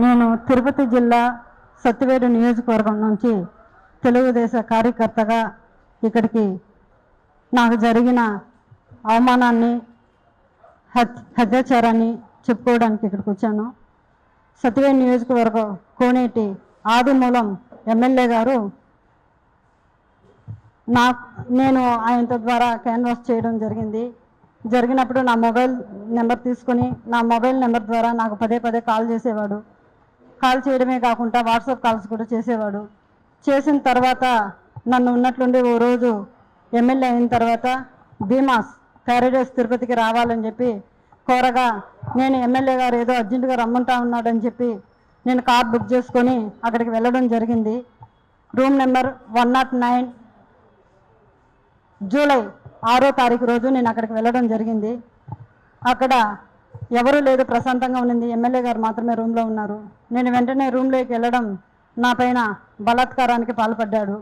నేను తిరుపతి జిల్లా సత్తివేడు నియోజకవర్గం నుంచి తెలుగుదేశ కార్యకర్తగా ఇక్కడికి నాకు జరిగిన అవమానాన్ని హత్యాచారాన్ని చెప్పుకోవడానికి ఇక్కడికి వచ్చాను. సత్యవేడి నియోజకవర్గం కోనేటి ఆదిమూలం ఎమ్మెల్యే గారు నా నేను ఆయనతో ద్వారా క్యాన్వాస్ చేయడం జరిగింది. జరిగినప్పుడు నా మొబైల్ నెంబర్ తీసుకొని నా మొబైల్ నెంబర్ ద్వారా నాకు పదే పదే కాల్ చేసేవాడు. కాల్ చేయడమే కాకుండా వాట్సాప్ కాల్స్ కూడా చేసేవాడు. చేసిన తర్వాత నన్ను ఉన్నట్లుండి ఓ రోజు ఎమ్మెల్యే అయిన తర్వాత భీమాస్ క్యారేజెస్ తిరుపతికి రావాలని చెప్పి కోరగా నేను ఎమ్మెల్యే గారు ఏదో అర్జెంటుగా రమ్మంటా ఉన్నాడని చెప్పి నేను కార్ బుక్ చేసుకొని అక్కడికి వెళ్ళడం జరిగింది. Room number one naught nine July ఆరో తారీఖు రోజు నేను అక్కడికి వెళ్ళడం జరిగింది. అక్కడ ఎవరు లేదు ప్రశాంతంగా ఉన్నింది ఎమ్మెల్యే గారు మాత్రమే రూమ్లో ఉన్నారు. నేను వెంటనే రూమ్లోకి వెళ్ళడం నా పైన బలాత్కారానికి పాల్పడ్డాడు.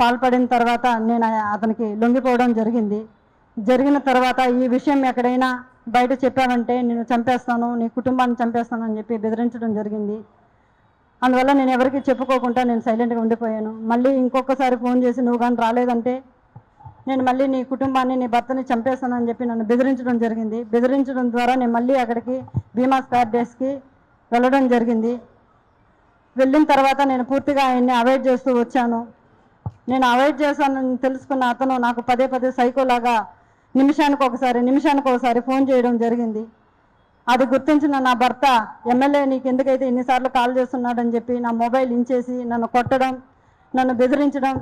పాల్పడిన తర్వాత నేను అతనికి లొంగిపోవడం జరిగింది. జరిగిన తర్వాత ఈ విషయం ఎక్కడైనా బయట చెప్పావంటే నేను చంపేస్తాను నీ కుటుంబాన్ని చంపేస్తాను అని చెప్పి బెదిరించడం జరిగింది. అందువల్ల నేను ఎవరికి చెప్పుకోకుండా నేను సైలెంట్గా ఉండిపోయాను. మళ్ళీ ఇంకొకసారి ఫోన్ చేసి నువ్వు కానీ రాలేదంటే నేను మళ్ళీ నీ కుటుంబాన్ని నీ భర్తని చంపేస్తానని చెప్పి నన్ను బెదిరించడం జరిగింది. బెదిరించడం ద్వారా నేను మళ్ళీ అక్కడికి భీమా స్క్వాడ్ డేస్కి వెళ్ళడం జరిగింది. వెళ్ళిన తర్వాత నేను పూర్తిగా ఆయన్ని అవాయిడ్ చేస్తూ వచ్చాను. నేను అవాయిడ్ చేశానని తెలుసుకున్న అతను నాకు పదే పదే సైకోలాగా నిమిషానికి ఒకసారి నిమిషానికి ఒకసారి ఫోన్ చేయడం జరిగింది. అది గుర్తించిన నా భర్త ఎమ్మెల్యే నీకు ఎందుకైతే ఇన్నిసార్లు కాల్ చేస్తున్నాడని చెప్పి నా మొబైల్ ఇంచేసి నన్ను కొట్టడం నన్ను బెదిరించడం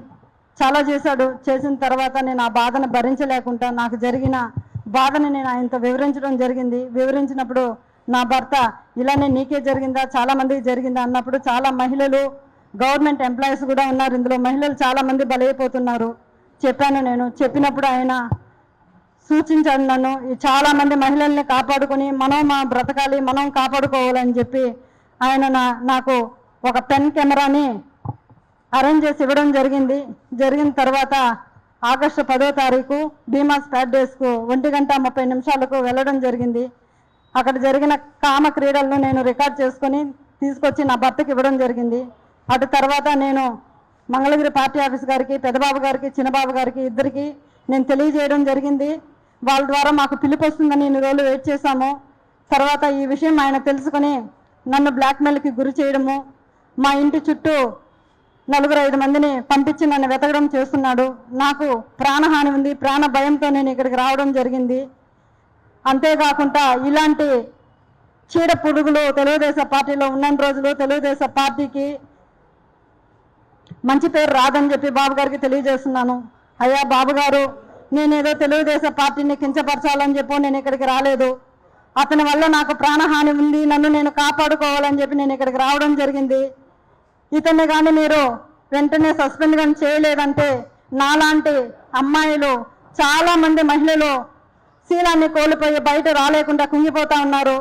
చాలా చేశాడు. చేసిన తర్వాత నేను ఆ బాధను భరించలేకుండా నాకు జరిగిన బాధని నేను ఆయనతో వివరించడం జరిగింది. వివరించినప్పుడు నా భర్త ఇలానే నీకే జరిగిందా? చాలా మందికి జరిగిందా? అన్నప్పుడు చాలా మహిళలు గవర్నమెంట్ ఎంప్లాయీస్ కూడా ఉన్నారు ఇందులో. మహిళలు చాలామంది బలైపోతున్నారు. చెప్పాను నేను. చెప్పినప్పుడు ఆయన సూచించాడు నన్ను ఈ చాలామంది మహిళల్ని కాపాడుకొని మనం మా బ్రతకాలి మనం కాపాడుకోవాలని చెప్పి ఆయన నాకు ఒక పెన్ కెమెరాని అరేంజ్ చేసి ఇవ్వడం జరిగింది. జరిగిన తర్వాత ఆగస్టు పదో తారీఖు భీమా స్టార్ట్ డేస్కు ఒంటి గంట ముప్పై నిమిషాలకు వెళ్ళడం జరిగింది. అక్కడ జరిగిన కామ క్రీడలను నేను రికార్డ్ చేసుకొని తీసుకొచ్చి నా భర్తకి ఇవ్వడం జరిగింది. అటు తర్వాత నేను మంగళగిరి పార్టీ ఆఫీస్ గారికి పెద్దబాబు గారికి చిన్నబాబు గారికి ఇద్దరికి నేను తెలియజేయడం జరిగింది. వాళ్ళ ద్వారా మాకు పిలుపు వస్తుందని ఇన్ని రోజులు వెయిట్ చేశాము. తర్వాత ఈ విషయం ఆయన తెలుసుకొని నన్ను బ్లాక్మెయిల్కి గురి చేయడము మా ఇంటి చుట్టూ నలుగురు ఐదు మందిని పంపించి నన్ను వెతకడం చేస్తున్నాడు. నాకు ప్రాణహాని ఉంది ప్రాణ భయంతో నేను ఇక్కడికి రావడం జరిగింది. అంతేకాకుండా ఇలాంటి చీడ పురుగులు తెలుగుదేశం పార్టీలో ఉన్న రోజులు తెలుగుదేశం పార్టీకి మంచి పేరు రాదని చెప్పి బాబు గారికి తెలియజేస్తున్నాను. అయ్యా బాబు గారు నేనేదో తెలుగుదేశం పార్టీని కించపరచాలని చెప్పి నేను ఇక్కడికి రాలేదు. అతని వల్ల నాకు ప్రాణహాని ఉంది నన్ను నేను కాపాడుకోవాలని చెప్పి నేను ఇక్కడికి రావడం జరిగింది. ఇతన్ని కానీ మీరు వెంటనే సస్పెండ్ కానీ చేయలేదంటే నాలాంటి అమ్మాయిలు చాలామంది మహిళలు శీలాన్ని కోల్పోయి బయట రాలేకుండా కుంగిపోతా ఉన్నారు.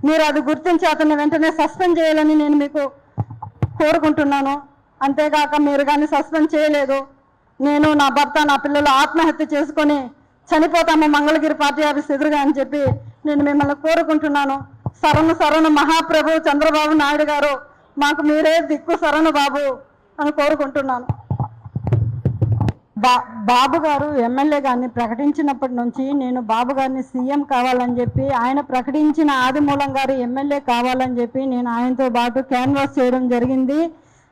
మీరు అది గుర్తించి అతన్ని వెంటనే సస్పెండ్ చేయాలని నేను మీకు కోరుకుంటున్నాను. అంతేగాక మీరు కానీ సస్పెండ్ చేయలేదు. నేను నా భర్త నా పిల్లలు ఆత్మహత్య చేసుకొని చనిపోతాము మంగళగిరి పార్టీ ఆఫీస్ ఎదురుగా అని చెప్పి నేను మిమ్మల్ని కోరుకుంటున్నాను. సరణ సరణ మహాప్రభు చంద్రబాబు నాయుడు గారు. మాకు మీరే దిక్కు సరణ బాబు అని కోరుకుంటున్నాను. బా బాబు గారు ఎమ్మెల్యే గారిని ప్రకటించినప్పటి నుంచి నేను బాబు గారిని సీఎం కావాలని చెప్పి ఆయన ప్రకటించిన ఆదిమూలం గారు ఎమ్మెల్యే కావాలని చెప్పి నేను ఆయనతో పాటు క్యాన్వాస్ చేయడం జరిగింది.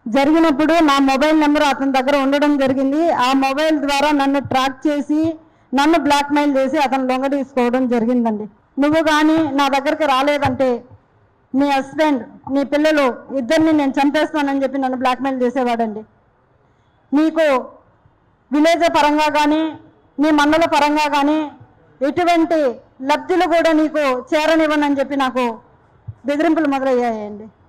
జరిగినప్పుడు నా మొబైల్ నెంబర్ అతని దగ్గర ఉండడం జరిగింది. ఆ మొబైల్ ద్వారా నన్ను ట్రాక్ చేసి నన్ను బ్లాక్మెయిల్ చేసి అతను లొంగ తీసుకోవడం జరిగిందండి. నువ్వు కానీ నా దగ్గరికి రాలేదంటే మీ హస్బెండ్ మీ పిల్లలు ఇద్దరిని నేను చంపేస్తానని చెప్పి నన్ను బ్లాక్మెయిల్ చేసేవాడండి. మీకు విలేజ్ పరంగా కానీ మీ మండల పరంగా కానీ ఎటువంటి లబ్ధులు కూడా నీకు చేరనివ్వనని చెప్పి నాకు బెదిరింపులు మొదలయ్యాయండి.